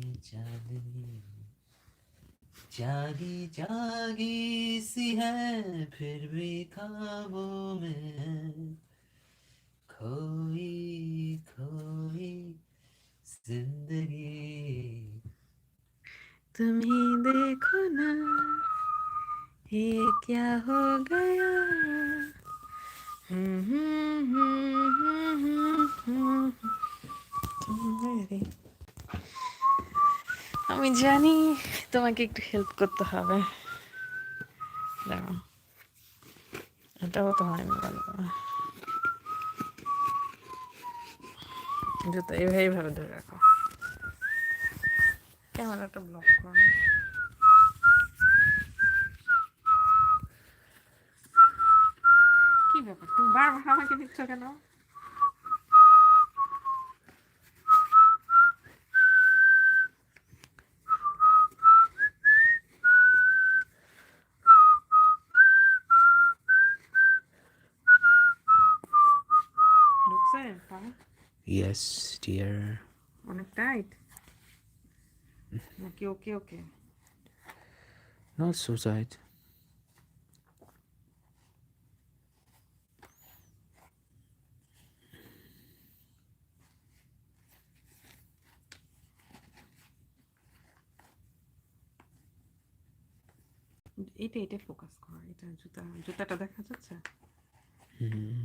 चांदनी जागी जागी सी है फिर भी ख्वाबों में खोई खोई ज़िंदगी तुम्ही देखो ना ये क्या हो गया हम्म, हम्म, हम्म, हम्म, हम्म, हम्म। আমি জানি তোমাকে একটু হেল্প করতে হবে। দেখো এটাও তোমার আমি বলব। জুতো এইভাবে এইভাবে ধরে রাখো। ক্যামেরাটা ব্লক করো না। কি ব্যাপার? তুমি বারবার আমাকে দিচ্ছ কেন? ঢুকছে পা? Yes, dear. অনেক টাইট নাকি ওকে ওকে Not so tight. এটা এটা ফোকাস করো এটা জুতা জুতাটা দেখা যাচ্ছে Hmm.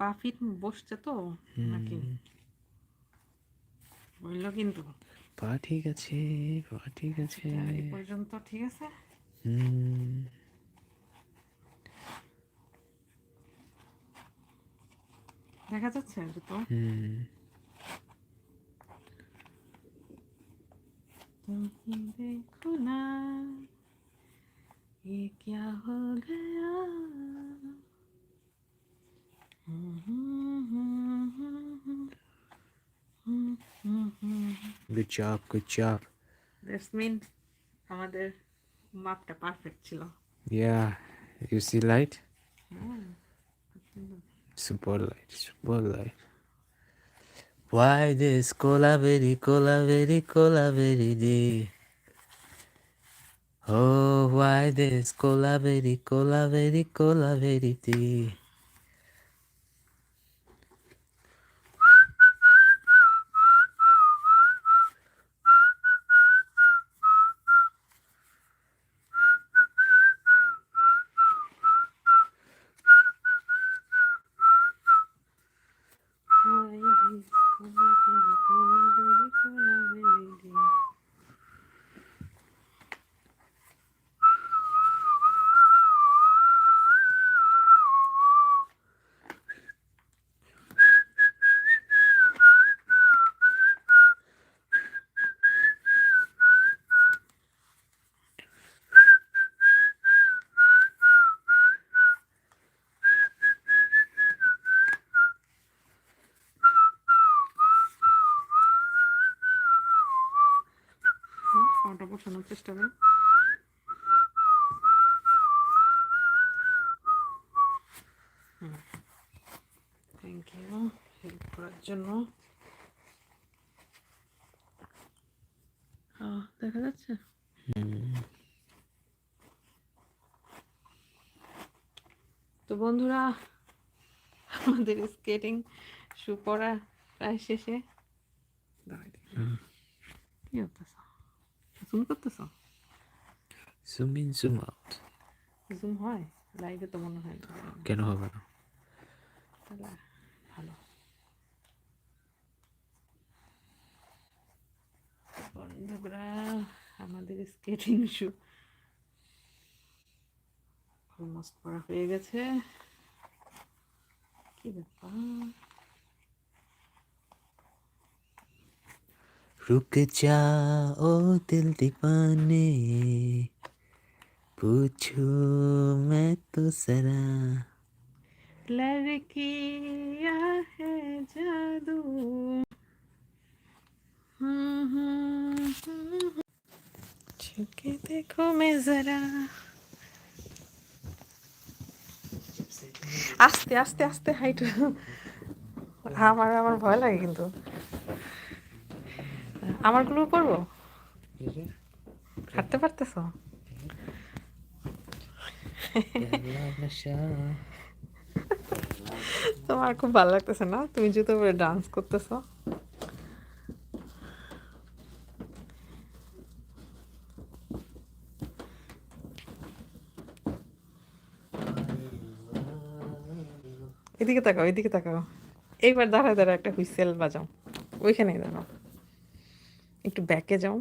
পা ফিট বসছে তো নাকি বললো কিন্তু পা ঠিক আছে পা ঠিক আছে এটা এই পর্যন্ত ঠিক আছে হুম দেখা যাচ্ছে জুতো হুম तुम देखो ना ये क्या हो गया Good job good job that's mean আমাদের মাপটা পারফেক্ট ছিল yeah you see light hmm. Super light, super light. Why this cola very cola very cola very day? Oh, why this cola very cola very cola very day? পাটা বসানোর চেষ্টা করো। Thank you help করার জন্য। দেখা যাচ্ছে? তো বন্ধুরা আমাদের স্কেটিং শু পরা প্রায় শেষে। দাঁড়াই দেখি। কি করতেছ zoom in, zoom out. Zoom হয় লাইভে তো মনে হয় না কেন হবে না তাহলে ভালো বন্ধুরা আমাদের স্কেটিং শু অলমোস্ট পড়া হয়ে গেছে কি ব্যাপার रुक जा ओ दिल दीवाने पूछू मैं तो सरा लड़किया है जादू हम्म, हम्म, हम्म। छुके देखो मैं जरा আস্তে আস্তে আস্তে হাইট আমার আমার ভয় লাগে কিন্তু আমারগুলো করব? এই যে, হাঁটতে পারতেছো? তোমার খুব ভালো লাগতেছে না? তুমি জুতো পরে ডান্স করতেছো? এদিকে তাকাও এদিকে তাকাও। এইবার দাঁড়া দাঁড়া একটা হুইসেল বাজাও। ওইখানেই দাঁড়াও। একটু ব্যাকে যাও।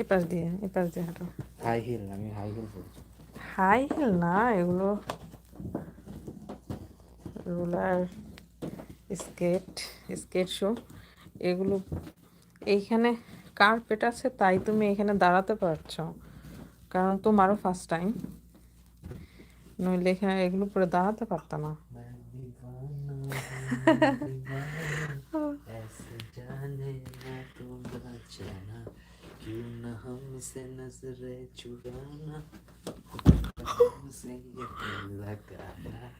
এই পাশ দিয়ে এই পাশ দিয়ে হাঁটো। হাই হিল আমি হাই হিল পরছি হাই হিল না এগুলো রোলার স্কেট স্কেট শো এগুলো এইখানে কার্পেট আছে তাই তুমি এখানে দাঁড়াতে পারছ। কারণ তোমারও ফার্স্ট টাইম নইলে এখানে এগুলো পরে দাঁড়াতে পারতো না। हमसे नजरें चुराना हमसे ये दिल लगाना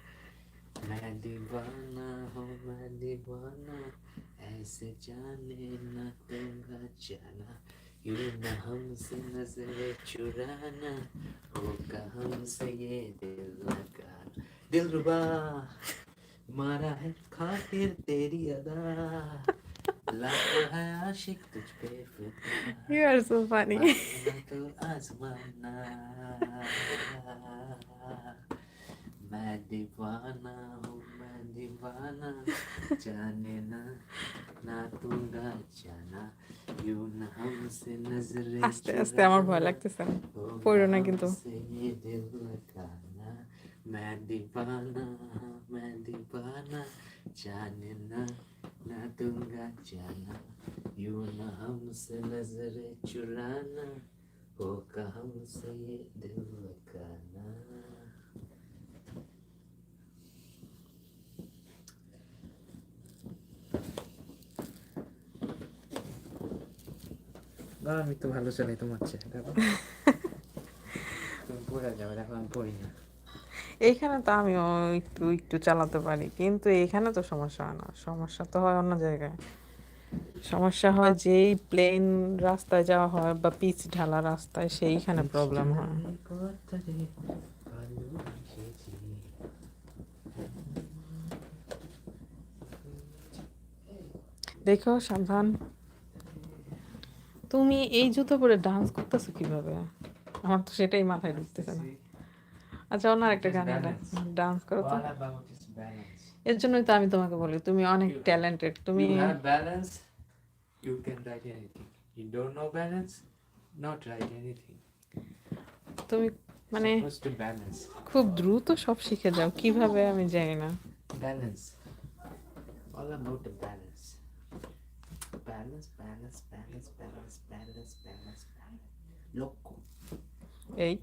मैं दीवाना हूँ मैं दीवाना ऐसे जाने ना दूंगा जाना क्यों न हमसे नजरें चुराना होगा हमसे ये दिल लगाना दिल रुबा मारा है खातिर तेरी अदा लाखों है आशिक तुझ पे फिदा ইউ আর সো ফানি आसमां तो आसमाना मैं दीवाना हूँ मैं दीवाना जाने ना ना दूंगा जाना यूं ना हमसे नजरें আস্তে আস্তে আমার ভয় লাগতেছে পড়ো না কিন্তু से ये दिल लगाना मैं दीवाना मैं दीवाना जाने ना tunga jana yuna hamse nazare churana hoka hamse ye devakana না আমি তো ভালো চালাইতে পারছি দেখো এইখানে তো আমিও একটু একটু চালাতে পারি কিন্তু এখানে তো সমস্যা হয় না। সমস্যা তো হয় অন্য জায়গায়। সমস্যা হয় যেই প্লেন রাস্তায় যাওয়া হয় বা পিচ ঢালা রাস্তায় সেইখানে প্রবলেম হয়। দেখো সাবধান। তুমি এই জুতো পরে ডান্স করতেছো কীভাবে? আমার তো সেটাই মাথায় ঢুকতেছে না। আচ্ছা অন্য একটা গান ডান্স করো তো। এর জন্যই তো আমি তোমাকে বলি তুমি অনেক ট্যালেন্টেড তুমি balance you can right no balance not right তুমি মানে খুব দ্রুত সব শিখে যাও কীভাবে আমি জানি না। Balance all about the balance balance balance balance balance balance balance লক্ষ্য এই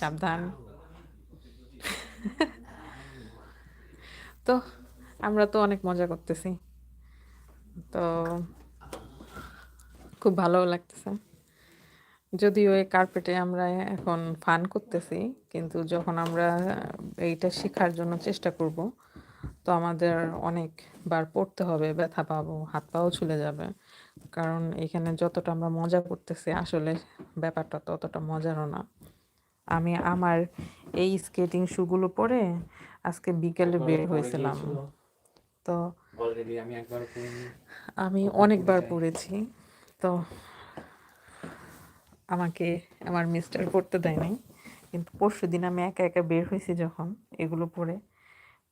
সাবধান। তো আমরা তো অনেক মজা করতেছি। তো খুব ভালো লাগতেছে। যদিও এই কার্পেটে আমরা এখন ফান করতেছি, কিন্তু যখন আমরা এইটা শেখার জন্য চেষ্টা করব, তো আমাদের অনেকবার পড়তে হবে, ব্যথা পাবো, হাত পাও ছুলে যাবে। কারণ এখানে যতটা আমরা মজা করতেছি, আসলে ব্যাপারটা ততটা মজারও না। আমি আমার এই স্কেটিং শুগুলো পরে আজকে বিকেলে বের হয়েছিলাম। তো আমি আমি অনেকবার পড়েছি? তো আমাকে আমার মিস্টার পড়তে দেয় নাই কিন্তু পরশু দিন আমি একা একা বের হয়েছি যখন এগুলো পরে।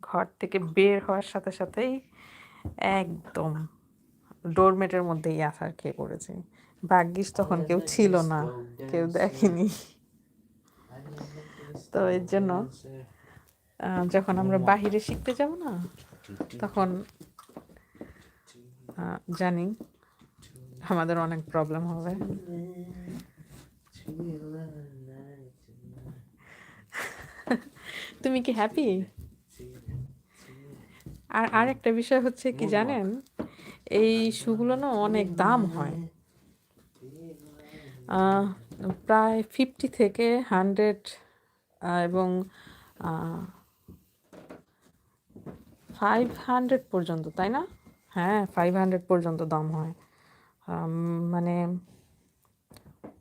ঘর থেকে বের হওয়ার সাথে সাথেই একদম ডোরমেটের মধ্যেই আসার খেয়ে পড়েছি। ভাগ্যিস তখন কেউ ছিল না। কেউ দেখেনি। তো এর জন্য যখন আমরা বাহিরে শিখতে যাব না, তখন জানি আমাদের অনেক প্রবলেম হবে। তুমি কি হ্যাপি আর আরেকটা বিষয় হচ্ছে কি জানেন, এই শুগুলো না অনেক দাম হয়। প্রায় ফিফটি থেকে হান্ড্রেড এবং ফাইভ হান্ড্রেড পর্যন্ত, তাই না? হ্যাঁ ফাইভ হান্ড্রেড পর্যন্ত দাম হয়। মানে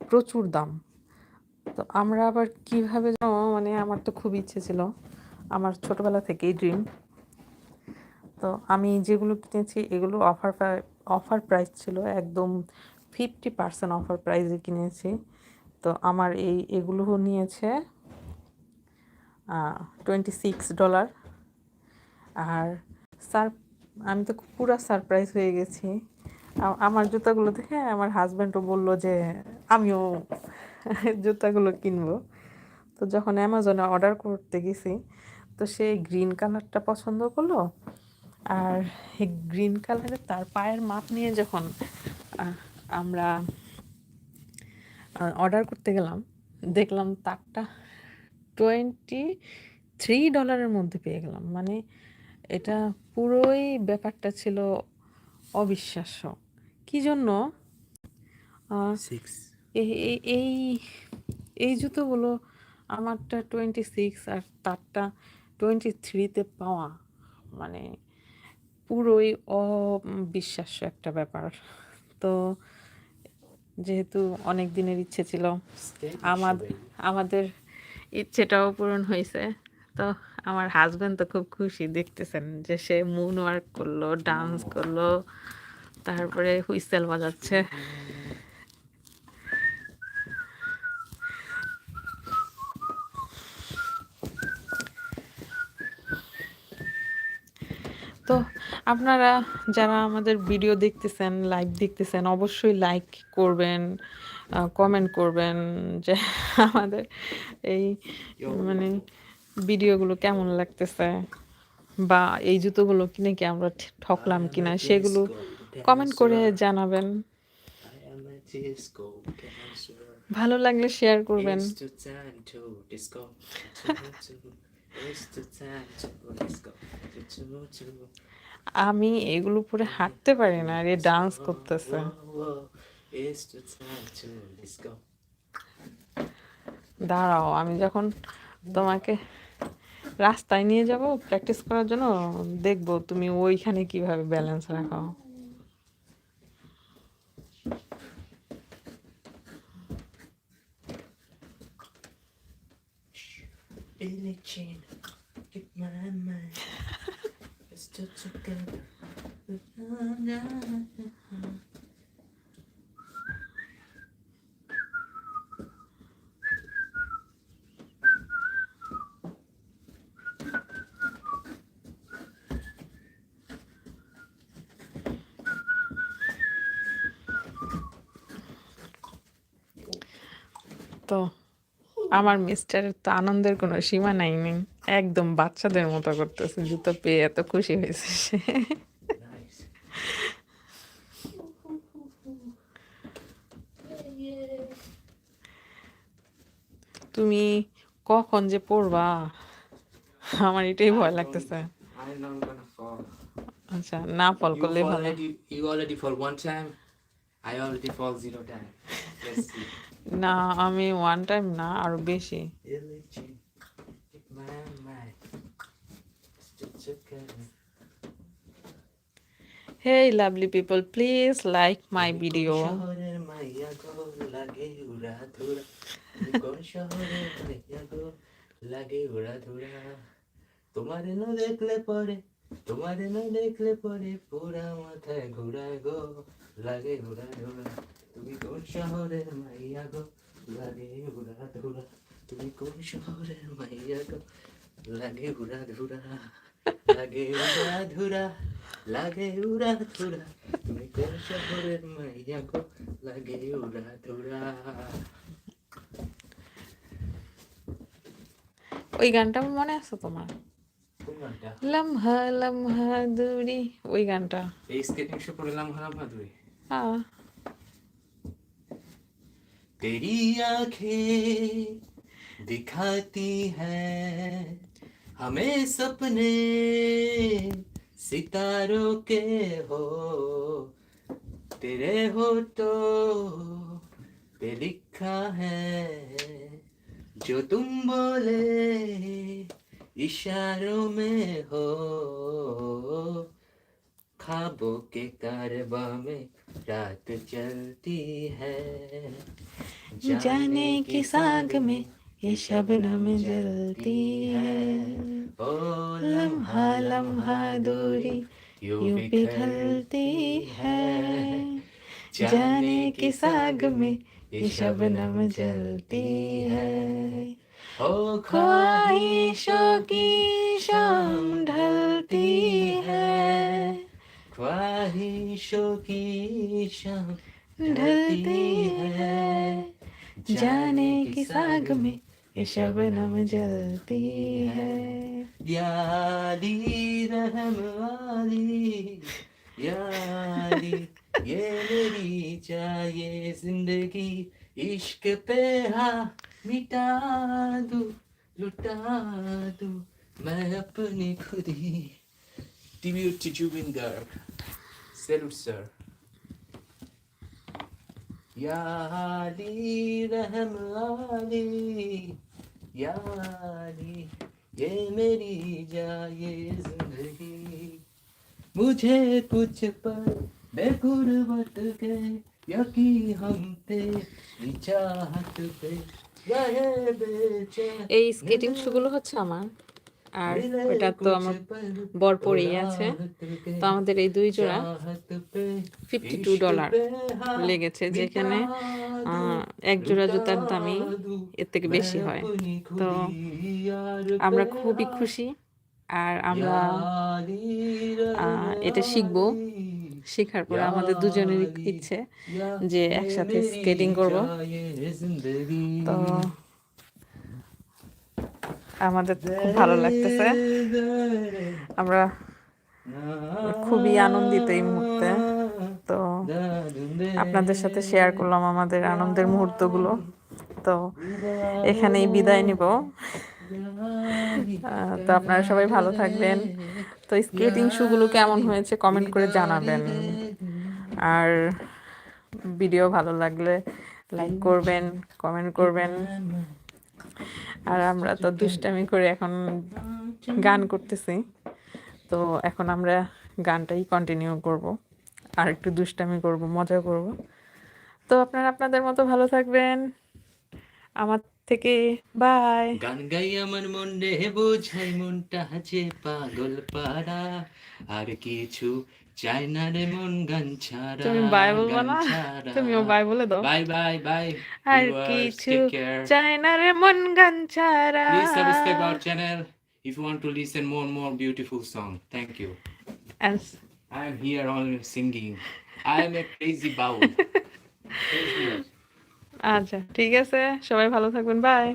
প্রচুর দাম। তো আমরা আবার কীভাবে যেন মানে আমার তো খুব ইচ্ছে ছিল। আমার ছোটোবেলা থেকেই ড্রিম তো আমি যেগুলো কিনেছি, এগুলো অফার অফার প্রাইস ছিল। একদম ফিফটি পার্সেন্ট অফার প্রাইসে কিনেছি। তো আমার এই এগুলো নিয়েছে টোয়েন্টি সিক্স ডলার আর সার, আমি তো পুরা সারপ্রাইজ হয়ে গেছি। আমার জুতাগুলো দেখে আমার হাজব্যান্ডও বলল যে, আমিও জুতাগুলো কিনবো। তো যখন অ্যামাজনে অর্ডার করতে গেছি, তো সে গ্রিন কালারটা পছন্দ করল। আর গ্রিন কালারের তার পায়ের মাপ নিয়ে যখন আমরা অর্ডার করতে গেলাম। দেখলাম তারটা টোয়েন্টি থ্রি ডলারের মধ্যে পেয়ে গেলাম। মানে এটা পুরোই ব্যাপারটা ছিল অবিশ্বাস্য। কি জন্য? সিক্স এই এই- এই এই জুতোগুলো আমারটা টোয়েন্টি সিক্স আর তারটা টোয়েন্টি থ্রিতে পাওয়া। মানে পুরোই অবিশ্বাস্য একটা ব্যাপার। তো যেহেতু অনেক দিনের ইচ্ছে ছিল। আমাদের আমাদের ইচ্ছেটাও পূরণ হয়েছে তো আমার হাজব্যান্ড তো খুব খুশি দেখতেছেন যে সে মুন ওয়ার্ক করল ডান্স করল তারপরে হুইসেল বাজাচ্ছে তো আপনারা যারা আমাদের ভিডিও দেখতেছেন লাইভ দেখতেছেন অবশ্যই লাইক করবেন কমেন্ট করবেন যে আমাদের এই মানে ভিডিওগুলো কেমন লাগতেছে বা এই জুতোগুলো কিনে কি আমরা ঠকলাম কিনা সেগুলো কমেন্ট করে জানাবেন ভালো লাগলে শেয়ার করবেন আমি এগুলো পরে হাঁটতে পারি না, আর এ ডান্স করতেছে. দাঁড়াও, আমি যখন তোমাকে রাস্তায় নিয়ে যাব প্র্যাকটিস করার জন্য, দেখব তুমি ওইখানে কীভাবে ব্যালেন্স রাখো তো আমার মিস্টারের তো আনন্দের কোনো সীমা নাই নেই একদম বাচ্চাদের মতো করতেছে জুতো পেয়ে এত খুশি হয়েছে সে। তুমি কখন যে পড়বা? আমার এটাই ভয় লাগতেছে. আচ্ছা না ফল করলে ভালো। you already fall one time. I already fall zero time. Let's see. না আমি ওয়ান টাইম না আরও বেশি কোন শহরের মাইয়া গো লাগে উড়া ধুরা তোমারে না দেখলে পরে তোমারে না দেখলে পরে পুরা মাথায় ঘুরায় গো লাগে উড়া ধুরা তুমি কোন শহরের মাইয়া গো? লাগে উড়া ধুরা তুমি কোন শহরের মাইয়া গো? লাগে উড়া ধুরা লাগে উড়া ধুরা লাগে উড়া ধুরা তুমি কোন শহরের মাইয়া গো? লাগে উড়া ধুরা ওই গানটা আমার মনে আছে তোমার? লম্হা লম্হা দূরি ওই গানটা। এই স্কেটিং শো করলাম হারাম ভাদুরি হ্যাঁ तेरी आँखें दिखाती है हमें सपने सितारों के हो। तेरे हो तो पे लिखा है, जो तुम बोले इशारों में हो। ख्वाबों के कारवा में रात चलती है। जाने जाने की साग में ये शबनम जलती है। ओ लम्हा लम्हा दूरी यूँ पिघलती है। जाने की साग में ये शबनम जलती है। ओ ख्वाहिशों की शाम ढलती है। ख्वाहिशों की शाम ढलती है। जाने की साग में ये शबनम जलती है। याली रहम वाली याली ये मेरी चाहिए ज़िंदगी इश्क पे हा मिटा दू लुटा दू मैं अपनी खुद ही Tribute to Jubin Garg. Salute, sir. या अली रहम अली या अली ये मेरी जाए जिंदगी मुझे कुछ पर बेगुरबत के यकी हम पे चाहत पे रहे बेचैन এই স্কেটিং শুগুলো হচ্ছে আমার আর এটা তো আমার বর পরেই আছে। তো আমাদের এই দুই জোড়া ফিফটি টু ডলার লেগেছে যেখানে এক জোড়া জুতার দামই এর থেকে বেশি হয়। তো আমরা খুবই খুশি আর আমরা এটা শিখব। শেখার পর আমাদের দুজনেরই ইচ্ছে যে একসাথে স্কেটিং করব। তো আমাদের খুব ভালো লাগতেছে। আমরা খুবই আনন্দিত এই মুহূর্তে। তো আপনাদের সাথে শেয়ার করলাম আমাদের আনন্দের মুহূর্তগুলো। তো এখানেই বিদায় নিব। তো আপনারা সবাই ভালো থাকবেন। তো স্কেটিং শুগুলো কেমন হয়েছে কমেন্ট করে জানাবেন। আর ভিডিও ভালো লাগলে লাইক করবেন কমেন্ট করবেন। আর আমরা তো দুষ্টামি করে এখন গান করতেছি। তো এখন আমরা গানটাই কন্টিনিউ করব। আর একটু দুষ্টামি করব, মজা করব। তো আপনারা আপনাদের মতো ভালো থাকবেন। আমার থেকে বাই গান গাই আমার মনে বোঝাই মনটা আছে পাগল পাড়া। আর কিছু চাই না রে মন গান ছাড়া তুমি বাই বলব না তুমিও বাই বলে দাও বাই বাই বাই আর কিছু চাই না রে মন গান ছাড়া Please subscribe our channel if you want to listen more and more beautiful song. Thank you. And I here only singing. I am a crazy. আচ্ছা ঠিক আছে সবাই ভালো থাকবেন বাই.